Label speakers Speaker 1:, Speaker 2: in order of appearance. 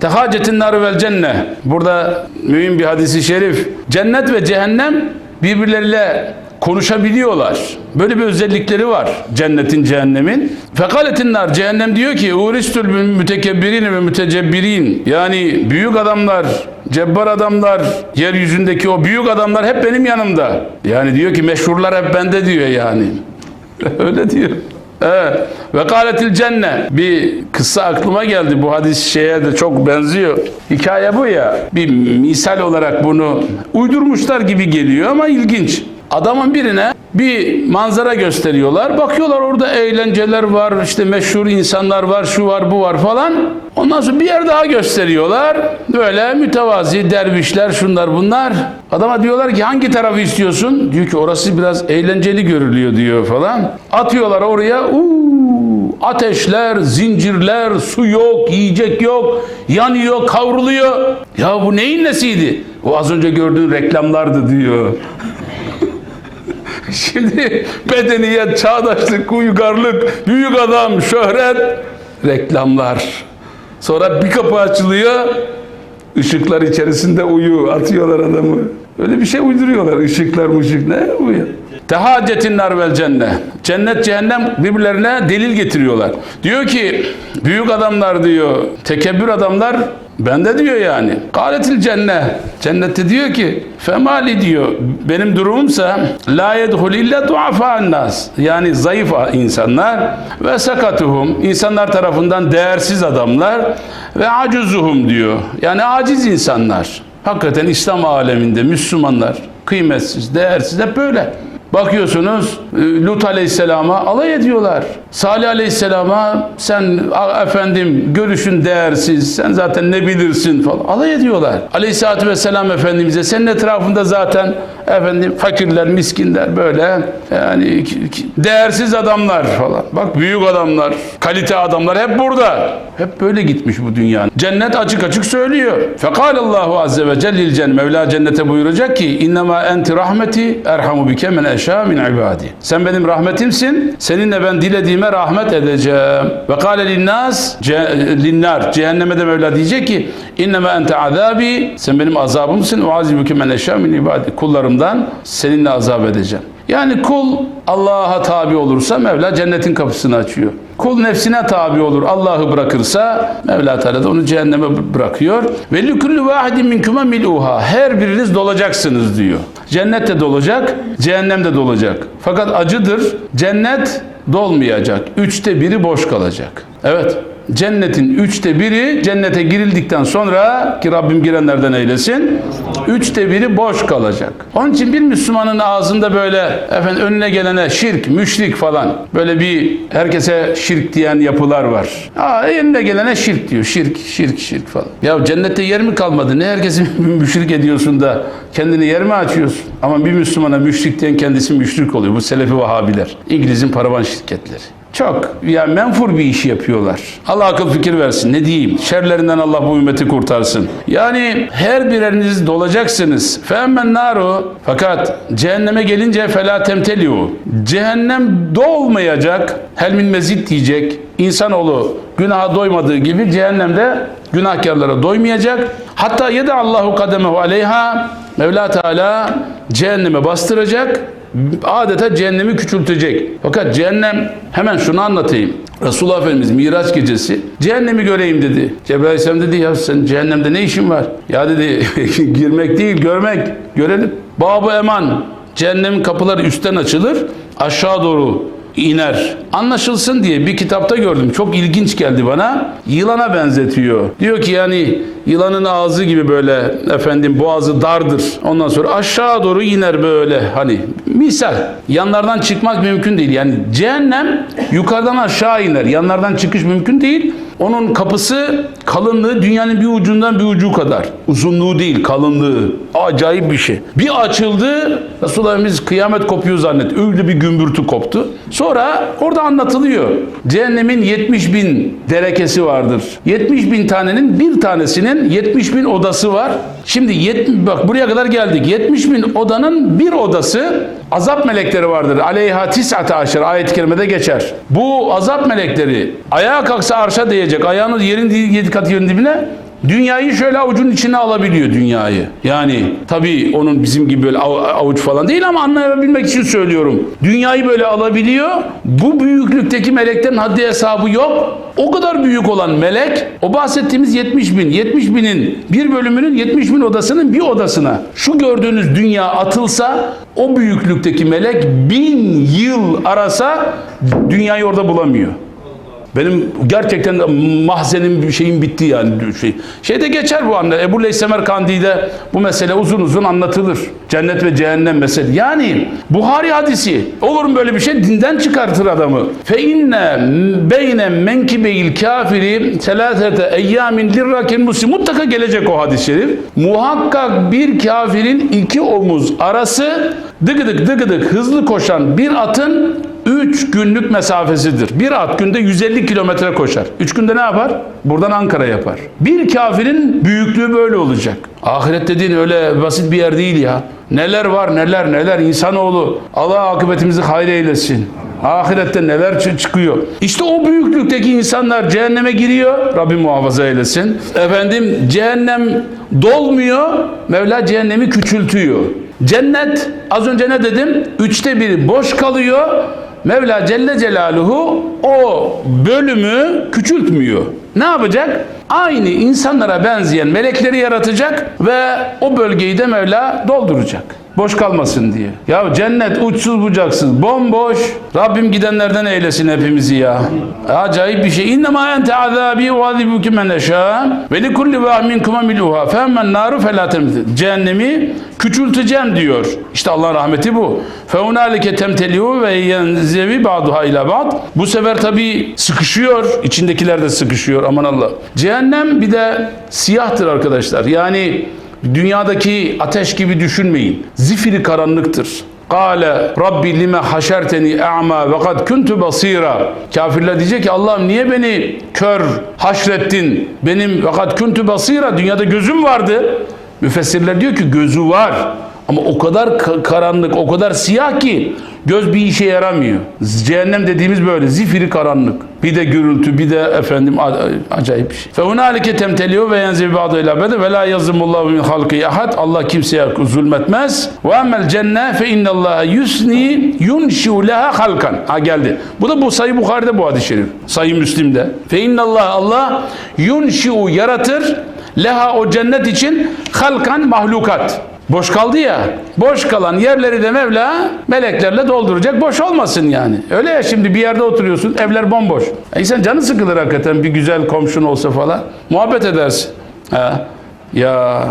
Speaker 1: Tehacetin nar vel cenne. Burada mühim bir hadisi şerif. Cennet ve cehennem birbirleriyle konuşabiliyorlar. Böyle bir özellikleri var cennetin cehennemin. Fekaletin nar cehennem diyor ki uristül mütekebbirin ve mütecebbirin. Yani büyük adamlar, cebbar adamlar, yeryüzündeki o büyük adamlar hep benim yanımda. Yani diyor ki meşhurlar hep bende diyor yani. Öyle diyor. Evet. Ve kâletil cenne. Bir kıssa aklıma geldi. Bu hadis şeye de çok benziyor. Hikaye bu ya. Bir misal olarak bunu uydurmuşlar gibi geliyor ama ilginç. Adamın birine bir manzara gösteriyorlar. Bakıyorlar orada eğlenceler var, işte meşhur insanlar var, şu var, bu var falan. Ondan sonra bir yer daha gösteriyorlar. Böyle mütevazi dervişler, şunlar bunlar. Adama diyorlar ki hangi tarafı istiyorsun? Diyor ki orası biraz eğlenceli görülüyor diyor falan. Atıyorlar oraya. Uuu, ateşler, zincirler, su yok, yiyecek yok, yanıyor, kavruluyor. Ya bu neyin nesiydi? O az önce gördüğün reklamlardı diyor. Şimdi medeniyet, çağdaşlık, uygarlık, büyük adam, şöhret, reklamlar. Sonra bir kapı açılıyor, ışıklar içerisinde uyu, atıyorlar adamı. Öyle bir şey uyduruyorlar, ışıklar mışık ne uyu. Tehacetin nar vel cennet. Cennet cehennem birbirlerine delil getiriyorlar. Diyor ki büyük adamlar diyor, tekebbür adamlar bende diyor yani. Kâletil cennet. Cennette diyor ki femali diyor benim durumumsa la yedhul illa duafa nas. Yani zayıf insanlar ve sakatuhum insanlar tarafından değersiz adamlar ve acuzuhum diyor. Yani aciz insanlar. Hakikaten İslam aleminde Müslümanlar kıymetsiz, değersiz hep böyle. Bakıyorsunuz e, Lut Aleyhisselam'a alay ediyorlar. Salih Aleyhisselam'a sen "A- efendim görüşün değersiz, sen zaten ne bilirsin falan alay ediyorlar. Aleyhisselatü Vesselam Efendimiz'e senin etrafında zaten efendim fakirler, miskinler böyle yani değersiz adamlar falan. Bak büyük adamlar, kalite adamlar hep burada. Hep böyle gitmiş bu dünyanın. Cennet açık açık söylüyor. Fekalallahu azze ve cellil cennet. Mevla cennete buyuracak ki innema enti rahmeti erhamu bike men eşâ min ibadi. Sen benim rahmetimsin. Seninle ben dilediğime rahmet edeceğim. Ve kâle linnâs linnar. Cehenneme de Mevla diyecek ki innema ente azabi. Sen benim azabımsın. Ve azibuke men eşâ min ibadi. Kullarımdan seninle azap edeceğim. Yani kul Allah'a tabi olursa Mevla cennetin kapısını açıyor. Kul nefsine tabi olur, Allah'ı bırakırsa Mevla Teala da onu cehenneme bırakıyor. Ve likulli vahidin minkuma miluha. Her biriniz dolacaksınız diyor. Cennet de dolacak, cehennem de dolacak. Fakat acıdır. Cennet dolmayacak. Üçte biri boş kalacak. Evet. Cennetin üçte biri cennete girildikten sonra ki Rabbim girenlerden eylesin. Üçte biri boş kalacak. Onun için bir Müslümanın ağzında böyle efendim önüne gelene şirk, müşrik falan böyle bir herkese şirk diyen yapılar var. Aa, önüne gelene şirk diyor. Şirk, şirk, şirk falan. Ya cennette yer mi kalmadı? Ne herkesi müşrik ediyorsun da kendini yer mi açıyorsun? Ama bir Müslümana müşrik diyen kendisi müşrik oluyor. Bu Selefi Vahabiler. İngiliz'in paravan şirketleri. Çok ya menfur bir iş yapıyorlar. Allah akıl fikir versin. Ne diyeyim? Şerlerinden Allah bu ümmeti kurtarsın. Yani her bireriniz dolacaksınız. Femmen naru. Fakat cehenneme gelince fela temteliu. Cehennem dolmayacak. Helmin mezit diyecek. İnsanoğlu günaha doymadığı gibi cehennemde günahkarlara doymayacak. Hatta yedi Allahu kademehu aleyha. Mevla Teala cehenneme bastıracak adeta cehennemi küçültecek. Fakat cehennem hemen şunu anlatayım. Resulullah Efendimiz Miraç gecesi cehennemi göreyim dedi. Cebrail Aleyhisselam dedi ya sen cehennemde ne işin var? Ya dedi girmek değil görmek. Görelim. Babı Eman cehennemin kapıları üstten açılır aşağı doğru iner. Anlaşılsın diye bir kitapta gördüm. Çok ilginç geldi bana. Yılana benzetiyor. Diyor ki yani yılanın ağzı gibi böyle efendim boğazı dardır. Ondan sonra aşağı doğru iner böyle hani misal. Yanlardan çıkmak mümkün değil. Yani cehennem yukarıdan aşağı iner. Yanlardan çıkış mümkün değil. Onun kapısı kalınlığı dünyanın bir ucundan bir ucu kadar. Uzunluğu değil kalınlığı. Acayip bir şey. Bir açıldı Resulullah kıyamet kopuyor zannet. Öyle bir gümbürtü koptu. Sonra orada anlatılıyor. Cehennemin 70 bin derekesi vardır. 70 bin tanenin bir tanesinin 70 bin odası var. Şimdi 70, bak buraya kadar geldik. 70 bin odanın bir odası azap melekleri vardır. Aleyha tis'ate aşır ayet-i kerimede geçer. Bu azap melekleri ayağa kalksa arşa değecek. Ayağını yerin yedi kat yerin dibine Dünyayı şöyle avucun içine alabiliyor dünyayı. Yani tabii onun bizim gibi böyle av- avuç falan değil ama anlayabilmek için söylüyorum. Dünyayı böyle alabiliyor. Bu büyüklükteki meleklerin haddi hesabı yok. O kadar büyük olan melek o bahsettiğimiz 70 bin. 70 binin bir bölümünün 70 bin odasının bir odasına şu gördüğünüz dünya atılsa o büyüklükteki melek bin yıl arasa dünyayı orada bulamıyor. Benim gerçekten mahzenim şeyim bitti yani. Şey. Şeyde geçer bu anda. Ebu Leys Semerkandi'de bu mesele uzun uzun anlatılır. Cennet ve cehennem mesele. Yani Buhari hadisi. Olur mu böyle bir şey? Dinden çıkartır adamı. Fe inne beyne menkibeyil kafiri selasete eyyamin lirrakin muslim. Mutlaka gelecek o hadis-i şerif. Muhakkak bir kafirin iki omuz arası dıgıdık dıgıdık hızlı koşan bir atın 3 günlük mesafesidir. Bir at günde 150 kilometre koşar. 3 günde ne yapar? Buradan Ankara yapar. Bir kafirin büyüklüğü böyle olacak. Ahiret dediğin öyle basit bir yer değil ya. Neler var neler neler insanoğlu. Allah akıbetimizi hayır eylesin. Ahirette neler çı- çıkıyor. İşte o büyüklükteki insanlar cehenneme giriyor. Rabbim muhafaza eylesin. Efendim cehennem dolmuyor. Mevla cehennemi küçültüyor. Cennet az önce ne dedim? Üçte biri boş kalıyor. Mevla Celle Celaluhu o bölümü küçültmüyor. Ne yapacak? Aynı insanlara benzeyen melekleri yaratacak ve o bölgeyi de Mevla dolduracak. Boş kalmasın diye. Ya cennet uçsuz bucaksız, bomboş. Rabbim gidenlerden eylesin hepimizi ya. Acayip bir şey. İnnemâ ente azâbî ve azîbûkü men eşâ ve likulli vâhminkum emiluhâ femmen nâru felâ. Cehennemi küçülteceğim diyor. İşte Allah'ın rahmeti bu. Feunâlike temteliû ve yenzevi ba'duhâ ilâ ba'd. Bu sefer tabii sıkışıyor. İçindekiler de sıkışıyor. Aman Allah. Cehennem bir de siyahtır arkadaşlar. Yani dünyadaki ateş gibi düşünmeyin. Zifiri karanlıktır. Kale Rabbi lime haşerteni a'ma ve kad kuntu basira. Kafirler diyecek ki Allah'ım niye beni kör haşrettin? Benim ve kad kuntu basira. Dünyada gözüm vardı. Müfessirler diyor ki gözü var. Ama o kadar ka- karanlık, o kadar siyah ki göz bir işe yaramıyor. Cehennem dediğimiz böyle zifiri karanlık. Bir de gürültü, bir de efendim acayip bir şey. Fe hunalike temteliyor ve yenzi ba'du ila bede ve la yazımullahu min halqi ahad. Allah kimseye zulmetmez. Ve emmel cenne fe innallaha yusni yunshiu leha halkan. Ha geldi. Bu da bu sayı Bukhari'de bu hadis-i şerif. Sayı Müslim'de. Fe innallah Allah yunshiu yaratır leha o cennet için halkan mahlukat. Boş kaldı ya. Boş kalan yerleri de Mevla meleklerle dolduracak. Boş olmasın yani. Öyle ya şimdi bir yerde oturuyorsun. Evler bomboş. E insan canı sıkılır hakikaten bir güzel komşun olsa falan. Muhabbet edersin. Ha. Ya